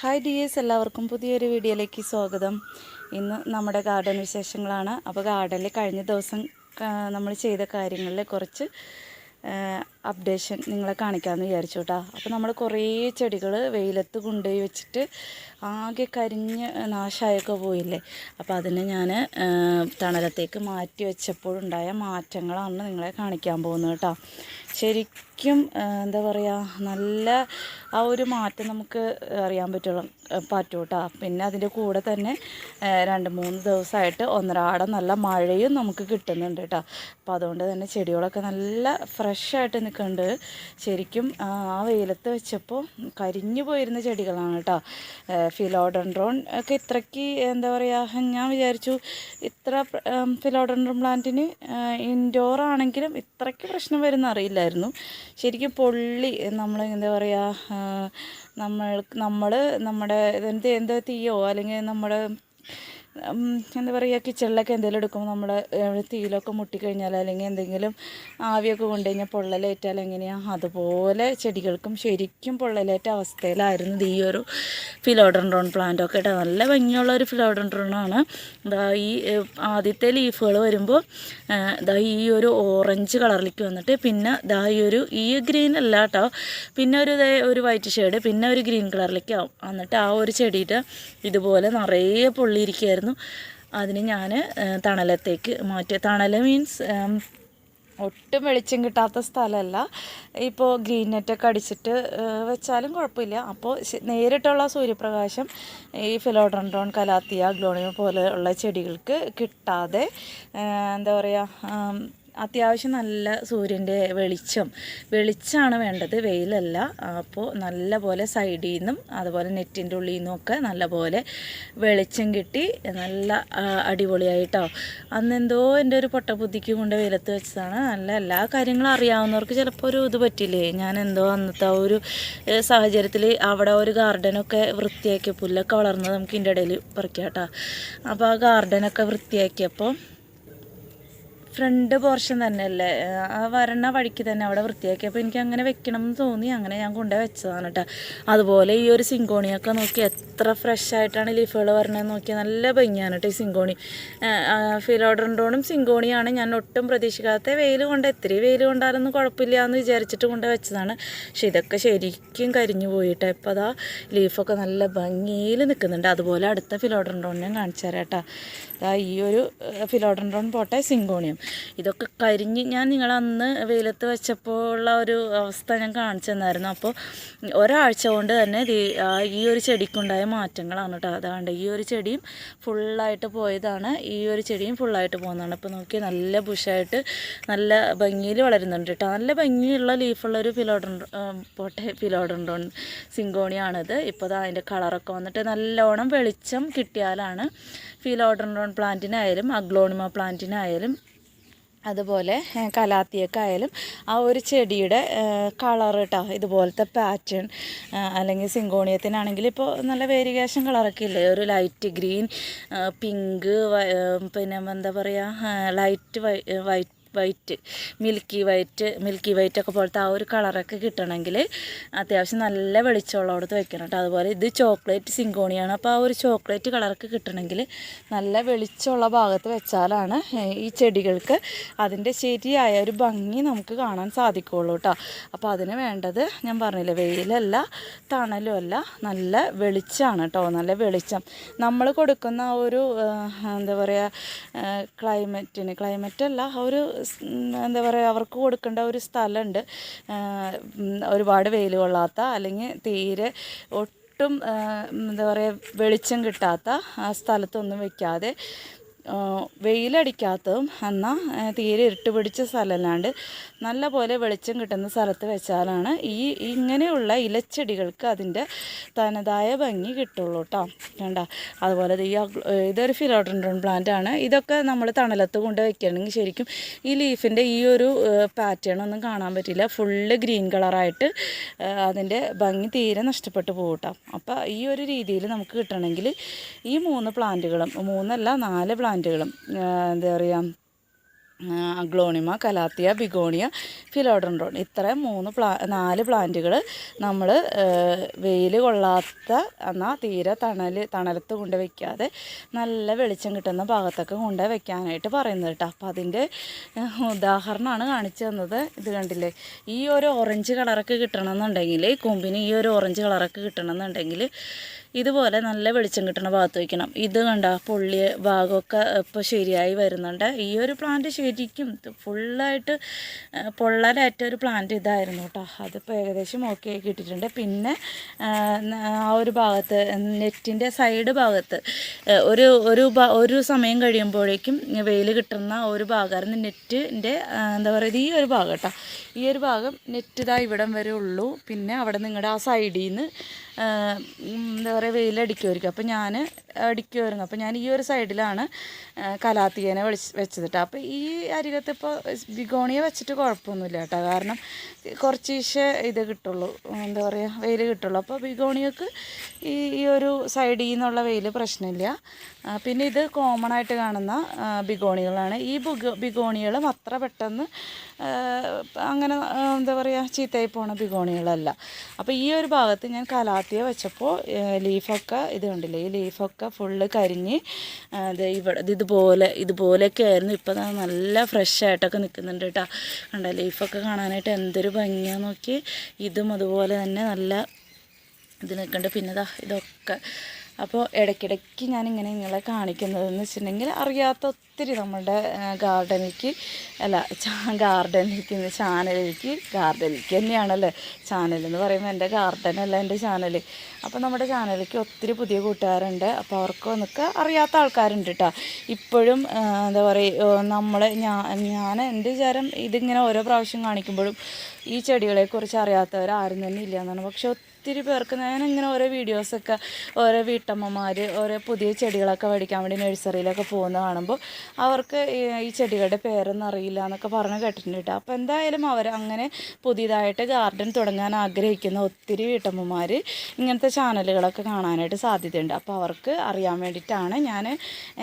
Hi dears എല്ലാവർക്കും പുതിയൊരു വീഡിയോയിലേക്ക് സ്വാഗതം. ഇന്ന് നമ്മുടെ ഗാർഡൻ വിശേഷങ്ങളാണ്. അപ്പോൾ ഗാർഡനിൽ കഴിഞ്ഞ ദിവസം നമ്മൾ ചെയ്ത കാര്യങ്ങളിൽ കുറച്ച് അപ്ഡേഷൻ നിങ്ങളെ കാണിക്കാമെന്ന് വിചാരിച്ചു കേട്ടോ അപ്പോൾ നമ്മൾ കുറേ ചെടികൾ വെയിലത്ത് കൊണ്ടുപോയി വെച്ചിട്ട് ആകെ കരിഞ്ഞ് നാശമായൊക്കെ പോയില്ലേ? അപ്പോൾ അതിനെ ഞാൻ തണലത്തേക്ക് മാറ്റി വെച്ചപ്പോഴുണ്ടായ മാറ്റങ്ങളാണ് നിങ്ങളെ കാണിക്കാൻ പോകുന്നത് കേട്ടോ ശരിക്കും എന്താ പറയുക നല്ല ആ ഒരു മാറ്റം നമുക്ക് അറിയാൻ പറ്റുള്ളൂ പറ്റും കേട്ടോ പിന്നെ അതിന്റെ കൂടെ തന്നെ രണ്ട് മൂന്ന് ദിവസമായിട്ട് ഒന്നരാടം നല്ല മഴയും നമുക്ക് കിട്ടുന്നുണ്ട് കേട്ടോ അപ്പോൾ അതുകൊണ്ട് തന്നെ ചെടികളൊക്കെ നല്ല ഫ്രഷായിട്ട് നിൽക്കുന്നുണ്ട് ശരിക്കും ആ വെയിലത്ത് വെച്ചപ്പോൾ കരിഞ്ഞു പോയിരുന്ന ചെടികളാണ് കേട്ടോ ഫിലോഡൻഡ്രോൺ ഒക്കെ ഇത്രയ്ക്ക് എന്താ പറയുക ഞാൻ വിചാരിച്ചു ഇത്ര ഫിലോഡൻഡ്രോൺ പ്ലാന്റിന് ഇൻഡോർ ആണെങ്കിലും ഇത്രയ്ക്ക് പ്രശ്നം വരുന്ന അറിയില്ലായിരുന്നു. ശരിക്കും പൊള്ളി നമ്മൾ എന്താ പറയുക നമ്മൾ നമ്മൾ നമ്മുടെ എന്ത് എന്താ തീയോ അല്ലെങ്കിൽ നമ്മുടെ എന്താ പറയുക കിച്ചണിലൊക്കെ എന്തെങ്കിലും എടുക്കുമ്പോൾ നമ്മൾ തീയിലൊക്കെ മുട്ടിക്കഴിഞ്ഞാൽ അല്ലെങ്കിൽ എന്തെങ്കിലും ആവിയൊക്കെ കൊണ്ടു കഴിഞ്ഞാൽ പൊള്ളലേറ്റാൽ എങ്ങനെയാണ് അതുപോലെ ചെടികൾക്കും ശരിക്കും പൊള്ളലേറ്റ അവസ്ഥയിലായിരുന്നു ഈ ഒരു ഫിലോഡൻഡ്രോൺ പ്ലാന്റ് ഒക്കെ കേട്ടോ. നല്ല ഭംഗിയുള്ള ഒരു ഫിലോഡൻഡ്രോണാണ് ഇതാ ഈ ആദ്യത്തെ ലീഫുകൾ വരുമ്പോൾ ഇതാ ഈ ഒരു ഓറഞ്ച് കളറിലേക്ക് വന്നിട്ട് പിന്നെ ഇതാ ഈ ഒരു ഈ ഗ്രീൻ അല്ല കേട്ടോ. പിന്നെ ഒരു ഒരു വൈറ്റ് ഷെയ്ഡ് പിന്നെ ഒരു ഗ്രീൻ കളറിലേക്ക് ആവും എന്നിട്ട് ആ ഒരു ചെടിയിട്ട് ഇതുപോലെ നിറയെ പൊള്ളിയിരിക്കുകയായിരുന്നു. അതിന് ഞാൻ തണലത്തേക്ക് മാറ്റി. തണൽ മീൻസ് ഒട്ടും വെളിച്ചം കിട്ടാത്ത സ്ഥലമല്ല ഇപ്പോൾ ഗ്രീൻ നെറ്റൊക്കെ അടിച്ചിട്ട് വെച്ചാലും കുഴപ്പമില്ല. അപ്പോൾ നേരിട്ടുള്ള സൂര്യപ്രകാശം ഈ ഫിലോഡ്രൻഡ്രോൺ കലാത്തിയ ഗ്ലോണിയ പോലെയുള്ള ചെടികൾക്ക് കിട്ടാതെ എന്താ പറയുക അത്യാവശ്യം നല്ല സൂര്യന്റെ വെളിച്ചം. വെളിച്ചമാണ് വേണ്ടത്. വെയിലല്ല. അപ്പോൾ നല്ല പോലെ സൈഡിൽ നിന്നും അതുപോലെ നെറ്റിന്റെ ഉള്ളിൽ നിന്നും ഒക്കെ നല്ല പോലെ വെളിച്ചം കിട്ടി. നല്ല അടിപൊളിയായിട്ടോ. അന്നെന്തോ എന്റെ ഒരു പൊട്ടബുദ്ധിക്ക് കൊണ്ട് വെയിലത്ത് വെച്ചതാണ്. നല്ല എല്ലാ കാര്യങ്ങളും അറിയാവുന്നവർക്ക് ചിലപ്പോൾ ഒരു ഇത് പറ്റില്ലേ? ഞാൻ എന്തോ അന്നത്തെ ആ ഒരു സാഹചര്യത്തിൽ അവിടെ ഒരു ഗാർഡനൊക്കെ വൃത്തിയാക്കി പുല്ലൊക്കെ വളർന്നത് നമുക്ക് ഇതിന്റെ ഇടയിൽ പറിക്കാം കേട്ടോ അപ്പോൾ ആ ഗാർഡനൊക്കെ വൃത്തിയാക്കിയപ്പോൾ ഫ്രണ്ട് പോർഷൻ തന്നെയല്ലേ? ആ വരണ വഴിക്ക് തന്നെ അവിടെ വൃത്തിയാക്കിയപ്പോൾ എനിക്ക് അങ്ങനെ വെക്കണം എന്ന് തോന്നി. അങ്ങനെ ഞാൻ കൊണ്ടുപോയി വെച്ചതാണ് കേട്ടോ അതുപോലെ ഈ ഒരു സിങ്കോണിയൊക്കെ നോക്കി എത്ര ഫ്രഷ് ആയിട്ടാണ് ലീഫുകൾ വരണതെന്ന് നോക്കിയാൽ നല്ല ഭംഗിയാണ് കേട്ടോ ഈ സിങ്കോണി. ഫിലോഡ്രൻഡോണും സിങ്കോണിയാണ് ഞാൻ ഒട്ടും പ്രതീക്ഷിക്കാത്ത വെയിൽ കൊണ്ട് എത്ര വെയിൽ കൊണ്ടാലൊന്നും കുഴപ്പമില്ല എന്ന് വിചാരിച്ചിട്ട് കൊണ്ട് വെച്ചതാണ്. പക്ഷെ ഇതൊക്കെ ശരിക്കും കരിഞ്ഞു പോയിട്ടോ ഇപ്പോൾ അതാ ലീഫൊക്കെ നല്ല ഭംഗിയിൽ നിൽക്കുന്നുണ്ട് അതുപോലെ അടുത്ത ഫിലോഡ്രൻഡോൺ ഞാൻ കാണിച്ചു തരാം കേട്ടോ ഈ ഒരു ഫിലോഡൻഡ്രോൺ പോട്ടെ സിങ്കോണിയം. ഇതൊക്കെ കരിഞ്ഞ് ഞാൻ നിങ്ങൾ അന്ന് വെയിലത്ത് വെച്ചപ്പോൾ ഉള്ള ഒരു അവസ്ഥ ഞാൻ കാണിച്ചു തന്നായിരുന്നു. അപ്പോൾ ഒരാഴ്ച കൊണ്ട് തന്നെ ഈ ഒരു ചെടിക്കുണ്ടായ മാറ്റങ്ങളാണ് കേട്ടോ അതാണ്ട് ഈ ഒരു ചെടിയും ഫുള്ളായിട്ട് പോയതാണ്. ഈ ഒരു ചെടിയും ഫുള്ളായിട്ട് പോകുന്നതാണ് അപ്പോൾ നോക്കി നല്ല ബുഷായിട്ട് നല്ല ഭംഗിയിൽ വളരുന്നുണ്ട് കേട്ടോ നല്ല ഭംഗിയുള്ള ലീഫുള്ളൊരു ഒരു ഫിലോഡൻ പോട്ടെ ഫിലോഡൺഡോൺ സിങ്കോണിയാണിത്. ഇപ്പോൾ അത് അതിന്റെ കളറൊക്കെ വന്നിട്ട് നല്ലോണം വെളിച്ചം കിട്ടിയാലാണ് ഫിലോഡൺഡോൺ പ്ലാന്റിനായാലും അഗ്ലോണിമ പ്ലാന്റിനായാലും അതുപോലെ കലാത്തിയൊക്കെ ആയാലും ആ ഒരു ചെടിയുടെ കളർ കേട്ടോ ഇതുപോലത്തെ പാറ്റേൺ അല്ലെങ്കിൽ സിങ്കോണിയത്തിനാണെങ്കിൽ ഇപ്പോൾ നല്ല വേരിയേഷൻ കളറൊക്കെ ഇല്ലേ? ഒരു ലൈറ്റ് ഗ്രീൻ പിങ്ക് പിന്നെ എന്താ പറയുക light white white milky white milky white ഒക്കെ പോലത്തെ ആ ഒരു കളറൊക്കെ കിട്ടണമെങ്കിൽ അത്യാവശ്യം നല്ല വെളിച്ചമുള്ളടത്ത് വെക്കണം കേട്ടോ അതുപോലെ ഇത് ചോക്ലേറ്റ് സിങ്കോണിയാണ് അപ്പോൾ ആ ഒരു ചോക്ലേറ്റ് കളറൊക്കെ കിട്ടണമെങ്കിൽ നല്ല വെളിച്ചമുള്ള ഭാഗത്ത് വെച്ചാലാണ് ഈ ചെടികൾക്ക് അതിന്റെ ശരിയായ ഒരു ഭംഗി നമുക്ക് കാണാൻ സാധിക്കുള്ളൂ കേട്ടോ അപ്പോൾ അതിന് വേണ്ടത് ഞാൻ പറഞ്ഞില്ലേ വെയിലല്ല തണലുമല്ല നല്ല വെളിച്ചമാണ് കേട്ടോ നല്ല വെളിച്ചം. നമ്മൾ കൊടുക്കുന്ന ആ ഒരു എന്താ പറയുക ക്ലൈമറ്റിന് ക്ലൈമറ്റ് അല്ല ആ ഒരു എന്താ പറയുക അവർക്ക് കൊടുക്കേണ്ട ഒരു സ്ഥലമുണ്ട് ഒരുപാട് വെയിൽ കൊള്ളാത്ത അല്ലെങ്കിൽ തീരെ ഒട്ടും എന്താ പറയുക വെളിച്ചം കിട്ടാത്ത ആ സ്ഥലത്തൊന്നും വെക്കാതെ വെയിലടിക്കാത്തതും എന്നാൽ തീരെ ഇരുട്ട് പിടിച്ച സ്ഥലമല്ലാണ്ട് നല്ല പോലെ വെളിച്ചം കിട്ടുന്ന സ്ഥലത്ത് വെച്ചാലാണ് ഈ ഇങ്ങനെയുള്ള ഇലച്ചെടികൾക്ക് അതിന്റെ തനതായ ഭംഗി കിട്ടുള്ളൂ കേട്ടോ കണ്ട? അതുപോലെ ഈ ഇതൊരു ഫിലോഡൻഡ്രോൺ പ്ലാന്റ് ആണ്. ഇതൊക്കെ നമ്മൾ തണലത്ത് കൊണ്ട് വെക്കുകയാണെങ്കിൽ ശരിക്കും ഈ ലീഫിന്റെ ഈ ഒരു പാറ്റേൺ ഒന്നും കാണാൻ പറ്റില്ല. ഫുള്ള് ഗ്രീൻ കളറായിട്ട് അതിന്റെ ഭംഗി തീരെ നഷ്ടപ്പെട്ടു പോകും കേട്ടോ അപ്പോൾ ഈ ഒരു രീതിയിൽ നമുക്ക് കിട്ടണമെങ്കിൽ ഈ മൂന്ന് പ്ലാന്റുകളും മൂന്നല്ല നാല് പ്ലാന്റുകളും എന്താ പറയുക അഗ്ലോണിമ കലാത്തിയ ബിഗോണിയ ഫിലോഡൻഡ്രോൺ. ഇത്ര മൂന്ന് പ്ലാ നാല് പ്ലാന്റുകൾ നമ്മൾ വെയിൽ കൊള്ളാത്ത എന്നാൽ തീരെ തണൽ തണലത്ത് കൊണ്ട് വയ്ക്കാതെ നല്ല വെളിച്ചം കിട്ടുന്ന ഭാഗത്തൊക്കെ കൊണ്ട് വയ്ക്കാനായിട്ട് പറയുന്നത് കേട്ടോ. അപ്പോൾ അതിന്റെ ഉദാഹരണമാണ് കാണിച്ചു തന്നത്. ഇത് കണ്ടില്ലേ? ഈ ഒരു ഓറഞ്ച് കളറൊക്കെ കിട്ടണമെന്നുണ്ടെങ്കിൽ കൊമ്പിന് ഈ ഒരു ഓറഞ്ച് കളറൊക്കെ കിട്ടണമെന്നുണ്ടെങ്കിൽ ഇതുപോലെ നല്ല വെളിച്ചം കിട്ടുന്ന ഭാഗത്ത് വയ്ക്കണം ഇത് കണ്ട? പുള്ളി ഭാഗമൊക്കെ ഇപ്പോൾ ശരിയായി വരുന്നുണ്ട്. ഈ ഒരു പ്ലാന്റ് ശരിക്കും ഫുള്ളായിട്ട് പൊള്ളലായിട്ട് ഒരു പ്ലാന്റ് ഇതായിരുന്നു കേട്ടോ അതിപ്പോൾ ഏകദേശം ഓക്കെ ആയി കിട്ടിയിട്ടുണ്ട്. പിന്നെ ആ ഒരു ഭാഗത്ത് നെറ്റിന്റെ സൈഡ് ഭാഗത്ത് ഒരു ഒരു ഒരു സമയം കഴിയുമ്പോഴേക്കും വെയിൽ കിട്ടുന്ന ഒരു ഭാഗമായിരുന്നു നെറ്റിന്റെ എന്താ പറയുക ഈ ഒരു ഭാഗം കേട്ടോ ഈ ഒരു ഭാഗം നെറ്റ് ഇതാ ഇവിടം വരെ ഉള്ളൂ. പിന്നെ അവിടെ നിങ്ങളുടെ ആ സൈഡിൽ നിന്ന് എന്താ പറയുക വെയിലടിക്കുമായിരിക്കും അപ്പോൾ ഞാൻ അടിക്കുമായിരുന്നു അപ്പോൾ ഞാൻ ഈ ഒരു സൈഡിലാണ് കലാത്തിയേനെ വിളിച്ച് വെച്ചതിട്ട്. അപ്പോൾ ഈ അരികത്ത് ഇപ്പോൾ ബിഗോണിയ വെച്ചിട്ട് കുഴപ്പമൊന്നുമില്ല കേട്ടോ. കാരണം കുറച്ച് ഈശെ ഇത് കിട്ടുള്ളൂ. എന്താ പറയുക വെയിൽ കിട്ടുള്ളൂ. അപ്പോൾ ബിഗോണിയക്ക് ഈ ഈ ഒരു സൈഡിൽ നിന്നുള്ള വെയിൽ പ്രശ്നമില്ല. പിന്നെ ഇത് കോമൺ ആയിട്ട് കാണുന്ന ബിഗോണികളാണ്. ഈ ബുഗ ബിഗോണികളും അത്ര പെട്ടെന്ന് അങ്ങനെ എന്താ പറയുക ചീത്തയായി പോണ ബിഗോണികളല്ല. അപ്പോൾ ഈ ഒരു ഭാഗത്ത് ഞാൻ കലാത്തിയ വെച്ചപ്പോൾ ലീഫൊക്കെ ഇത് ഈ ലീഫൊക്കെ ഫുള്ള് കരിഞ്ഞ് അത് ഇവിടെ ഇത് ഇതുപോലെ ഇതുപോലെയൊക്കെ ആയിരുന്നു. ഇപ്പോൾ ദാ നല്ല ഫ്രഷ് ആയിട്ടൊക്കെ നിൽക്കുന്നുണ്ട് കേട്ടോ കണ്ട ലീഫൊക്കെ കാണാനായിട്ട് എന്തൊരു ഭംഗിയാണെന്ന് നോക്കി. ഇതും അതുപോലെ തന്നെ നല്ല ഇത് നിൽക്കുന്നുണ്ട് പിന്നെ ഇതാ ഇതൊക്കെ അപ്പോൾ ഇടയ്ക്കിടയ്ക്ക് ഞാനിങ്ങനെ നിങ്ങളെ കാണിക്കുന്നതെന്ന് വെച്ചിട്ടുണ്ടെങ്കിൽ അറിയാത്ത ഒത്തിരി നമ്മുടെ ഗാർഡനിലേക്ക് അല്ല ഗാർഡനിലേക്ക് ചാനലിലേക്ക് ഗാർഡനിലേക്ക് തന്നെയാണല്ലേ? ചാനൽ എന്ന് പറയുമ്പോൾ എന്റെ ഗാർഡനല്ല എന്റെ ചാനൽ അപ്പോൾ നമ്മുടെ ചാനലിലേക്ക് ഒത്തിരി പുതിയ കൂട്ടുകാരുണ്ട്. അപ്പോൾ അവർക്ക് ഒന്നൊക്കെ അറിയാത്ത ആൾക്കാരുണ്ട് കേട്ടോ ഇപ്പോഴും എന്താ പറയുക നമ്മൾ ഞാൻ ഞാൻ എന്റെ വിചാരം ഇതിങ്ങനെ ഓരോ പ്രാവശ്യം കാണിക്കുമ്പോഴും ഈ ചെടികളെക്കുറിച്ച് അറിയാത്തവർ ആരും തന്നെ ഇല്ല എന്നാണ്. പക്ഷെ ഒത്തിരി പേർക്ക് ഞാൻ ഇങ്ങനെ ഓരോ വീഡിയോസൊക്കെ ഓരോ വീട്ടമ്മമാർ ഓരോ പുതിയ ചെടികളൊക്കെ മേടിക്കാൻ വേണ്ടി നഴ്സറിയിലൊക്കെ പോകുന്ന കാണുമ്പോൾ അവർക്ക് ഈ ചെടികളുടെ പേരൊന്നും അറിയില്ല എന്നൊക്കെ പറഞ്ഞ് കേട്ടിട്ടുണ്ട് കേട്ടോ. അപ്പോൾ എന്തായാലും അവർ അങ്ങനെ പുതിയതായിട്ട് ഗാർഡൻ തുടങ്ങാൻ ആഗ്രഹിക്കുന്ന ഒത്തിരി വീട്ടമ്മമാർ ഇങ്ങനത്തെ ചാനലുകളൊക്കെ കാണാനായിട്ട് സാധ്യതയുണ്ട്. അപ്പോൾ അവർക്ക് അറിയാൻ വേണ്ടിയിട്ടാണ് ഞാൻ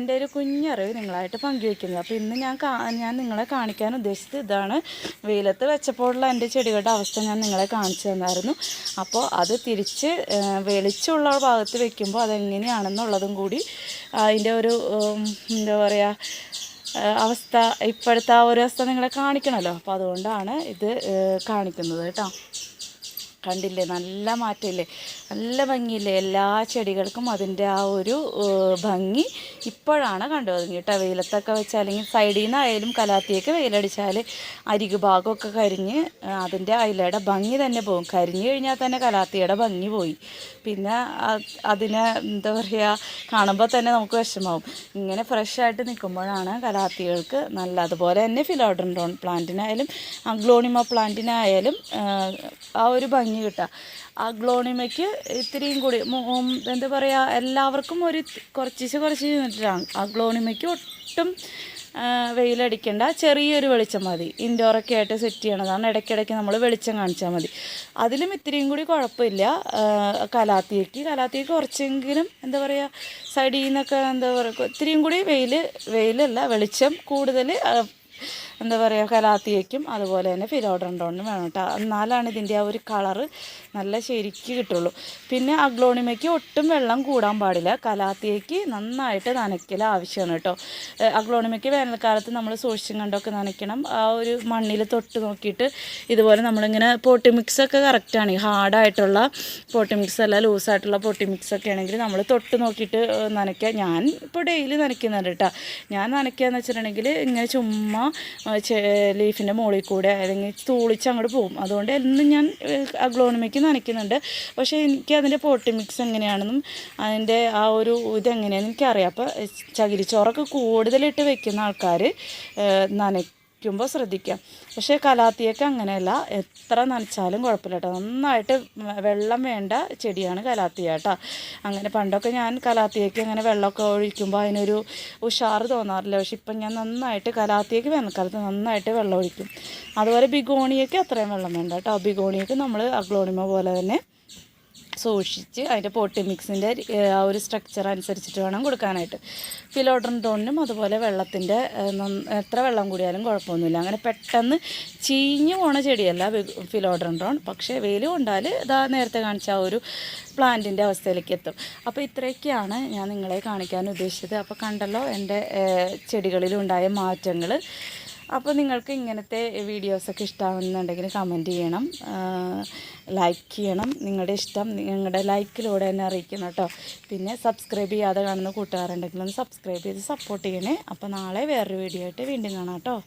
എന്റെ ഒരു കുഞ്ഞറിവ് നിങ്ങളായിട്ട് പങ്കുവയ്ക്കുന്നത്. അപ്പോൾ ഇന്ന് ഞാൻ ഞാൻ നിങ്ങളെ കാണിക്കാൻ ഉദ്ദേശിച്ചത് ഇതാണ്. വെയിലത്ത് വെച്ചപ്പോഴുള്ള എന്റെ ചെടികളുടെ അവസ്ഥ ഞാൻ നിങ്ങളെ കാണിച്ചു തന്നായിരുന്നു. അപ്പോൾ അത് തിരിച്ച് വെളിച്ചമുള്ള ഭാഗത്ത് വെക്കുമ്പോൾ അതെങ്ങനെയാണെന്നുള്ളതും കൂടി അതിന്റെ ഒരു എന്താ പറയുക അവസ്ഥ ഇപ്പോഴത്തെ ആ ഒരു അവസ്ഥ നിങ്ങളെ കാണിക്കണമല്ലോ അപ്പോൾ അതുകൊണ്ടാണ് ഇത് കാണിക്കുന്നത് കേട്ടോ. കണ്ടില്ലേ? നല്ല മാറ്റമില്ലേ? നല്ല ഭംഗിയില്ലേ? എല്ലാ ചെടികൾക്കും അതിന്റെ ആ ഒരു ഭംഗി ഇപ്പോഴാണ് കണ്ടു തുടങ്ങി കേട്ടോ. വെയിലത്തൊക്കെ വെച്ചാൽ അല്ലെങ്കിൽ സൈഡിൽ നിന്നായാലും കലാത്തിയൊക്കെ വെയിലടിച്ചാൽ അരികു ഭാഗമൊക്കെ കരിഞ്ഞ് അതിന്റെ അയിലയുടെ ഭംഗി തന്നെ പോകും കരിഞ്ഞു കഴിഞ്ഞാൽ തന്നെ കലാത്തിയുടെ ഭംഗി പോയി. പിന്നെ അതിനെ എന്താ പറയുക കാണുമ്പോൾ തന്നെ നമുക്ക് വിഷമാവും. ഇങ്ങനെ ഫ്രഷ് ആയിട്ട് നിൽക്കുമ്പോഴാണ് കലാത്തികൾക്ക് നല്ല അതുപോലെ തന്നെ ഫിലോഡ്രോൺ പ്ലാന്റിനായാലും അഗ്ലോണിമ പ്ലാന്റിനായാലും ആ ഒരു ഭംഗി കിട്ടുക. ആ ഗ്ലോണിമയ്ക്ക് ഇത്രയും കൂടി എന്താ പറയുക എല്ലാവർക്കും ഒരു കുറച്ച് കുറച്ച് നിന്നിട്ടാണ് അഗ്ലോണിമയ്ക്ക് ഒട്ടും ആ, വെയിലടിക്കേണ്ട. ചെറിയൊരു വെളിച്ചം മതി. ഇൻഡോറൊക്കെ ആയിട്ട് സെറ്റ് ചെയ്യണതാണ് ഇടയ്ക്കിടയ്ക്ക് നമ്മൾ വെളിച്ചം കാണിച്ചാൽ മതി. അതിലും ഇത്രയും കൂടി കുഴപ്പമില്ല. കലാത്തിയേക്ക് കലാത്തിയക്ക്. കലാത്തിയക്ക് കുറച്ചെങ്കിലും എന്താ പറയുക സൈഡിൽ നിന്നൊക്കെ എന്താ പറയുക ഇത്തിരിയും കൂടി വെയിൽ വെയിലല്ല വെളിച്ചം കൂടുതൽ എന്താ പറയുക കലാത്തിയയ്ക്കും അതുപോലെ തന്നെ ഫിലോഡ്രണ്ടോണിനും വേണം കേട്ടോ. എന്നാലാണ് ഇതിന്റെ ആ ഒരു കളറ് നല്ല ശരിക്ക് കിട്ടുള്ളൂ. പിന്നെ അഗ്ലോണിമയ്ക്ക് ഒട്ടും വെള്ളം കൂടാൻ പാടില്ല. കലാത്തിയയ്ക്ക് നന്നായിട്ട് നനയ്ക്കൽ ആവശ്യമാണ് കേട്ടോ. അഗ്ലോണിമയ്ക്ക് വേനൽക്കാലത്ത് നമ്മൾ സൂക്ഷിച്ചും കണ്ടൊക്കെ നനയ്ക്കണം. ആ ഒരു മണ്ണിൽ തൊട്ട് നോക്കിയിട്ട് ഇതുപോലെ നമ്മളിങ്ങനെ പോട്ടി മിക്സൊക്കെ കറക്റ്റാണ് ഹാർഡായിട്ടുള്ള പോട്ടി മിക്സ് അല്ല ലൂസായിട്ടുള്ള പോട്ടി മിക്സ് ഒക്കെ ആണെങ്കിൽ നമ്മൾ തൊട്ട് നോക്കിയിട്ട് നനയ്ക്കുക ഞാൻ ഇപ്പോൾ ഡെയിലി നനയ്ക്കുന്നുണ്ട് കേട്ടോ. ഞാൻ നനയ്ക്കുകയെന്ന് വെച്ചിട്ടുണ്ടെങ്കിൽ ഇങ്ങനെ ചുമ്മാ ലീഫിന്റെ മുകളിൽ കൂടെ അല്ലെങ്കിൽ തൂളിച്ച് അങ്ങോട്ട് പോകും അതുകൊണ്ട് എന്നും ഞാൻ അഗ്ലോണിമയ്ക്ക് നനയ്ക്കുന്നുണ്ട്. പക്ഷേ എനിക്ക് അതിന്റെ പോട്ടി മിക്സ് എങ്ങനെയാണെന്നും അതിന്റെ ആ ഒരു ഇതെങ്ങനെയാണെന്ന് എനിക്കറിയാം. അപ്പോൾ ചകിരിച്ചോറൊക്കെ കൂടുതലിട്ട് വെക്കുന്ന ആൾക്കാർ നനയ്ക്കുമ്പോൾ ശ്രദ്ധിക്കാം. പക്ഷേ കലാത്തിയൊക്കെ അങ്ങനെയല്ല. എത്ര നനച്ചാലും കുഴപ്പമില്ല കേട്ടോ നന്നായിട്ട് വെള്ളം വേണ്ട ചെടിയാണ് കലാത്തിയ കേട്ടോ അങ്ങനെ പണ്ടൊക്കെ ഞാൻ കലാത്തിയയ്ക്ക് അങ്ങനെ വെള്ളമൊക്കെ ഒഴിക്കുമ്പോൾ അതിനൊരു ഉഷാറ് തോന്നാറില്ല. പക്ഷെ ഇപ്പം ഞാൻ നന്നായിട്ട് കലാത്തിയയ്ക്ക് വേനൽക്കാലത്ത് നന്നായിട്ട് വെള്ളം ഒഴിക്കും. അതുപോലെ ബിഗോണിയയ്ക്ക് അത്രയും വെള്ളം വേണ്ട കേട്ടോ ബിഗോണിയയ്ക്ക് നമ്മൾ അഗ്ലോണിമ പോലെ തന്നെ സൂക്ഷിച്ച് അതിന്റെ പോട്ടി മിക്സിന്റെ ആ ഒരു സ്ട്രക്ചർ അനുസരിച്ചിട്ട് വേണം കൊടുക്കാനായിട്ട്. ഫിലോഡ്രൻഡോണിനും അതുപോലെ വെള്ളത്തിന്റെ എത്ര വെള്ളം കൂടിയാലും കുഴപ്പമൊന്നുമില്ല. അങ്ങനെ പെട്ടെന്ന് ചീഞ്ഞു പോണ ചെടിയല്ല ഫിലോഡ്രൻഡോൺ പക്ഷേ വെയിൽ കൊണ്ടാൽ ഇതാ നേരത്തെ കാണിച്ച ആ ഒരു പ്ലാന്റിന്റെ അവസ്ഥയിലേക്ക് എത്തും. അപ്പോൾ ഇത്രയൊക്കെയാണ് ഞാൻ നിങ്ങളെ കാണിക്കാൻ ഉദ്ദേശിച്ചത്. അപ്പോൾ കണ്ടല്ലോ എന്റെ ചെടികളിലുണ്ടായ മാറ്റങ്ങൾ അപ്പോൾ നിങ്ങൾക്ക് ഇങ്ങനത്തെ വീഡിയോസൊക്കെ ഇഷ്ടമാണെന്നുണ്ടെങ്കിൽ കമന്റ് ചെയ്യണം. ലൈക്ക് ചെയ്യണം. നിങ്ങളുടെ ഇഷ്ടം നിങ്ങളുടെ ലൈക്കിലൂടെ തന്നെ അറിയിക്കണം കേട്ടോ പിന്നെ സബ്സ്ക്രൈബ് ചെയ്യാതെ കാണുന്ന കൂട്ടുകാരുണ്ടെങ്കിൽ ഒന്ന് സബ്സ്ക്രൈബ് ചെയ്ത് സപ്പോർട്ട് ചെയ്യണേ. അപ്പോൾ നാളെ വേറൊരു വീഡിയോ ആയിട്ട് വീണ്ടും കാണാം കേട്ടോ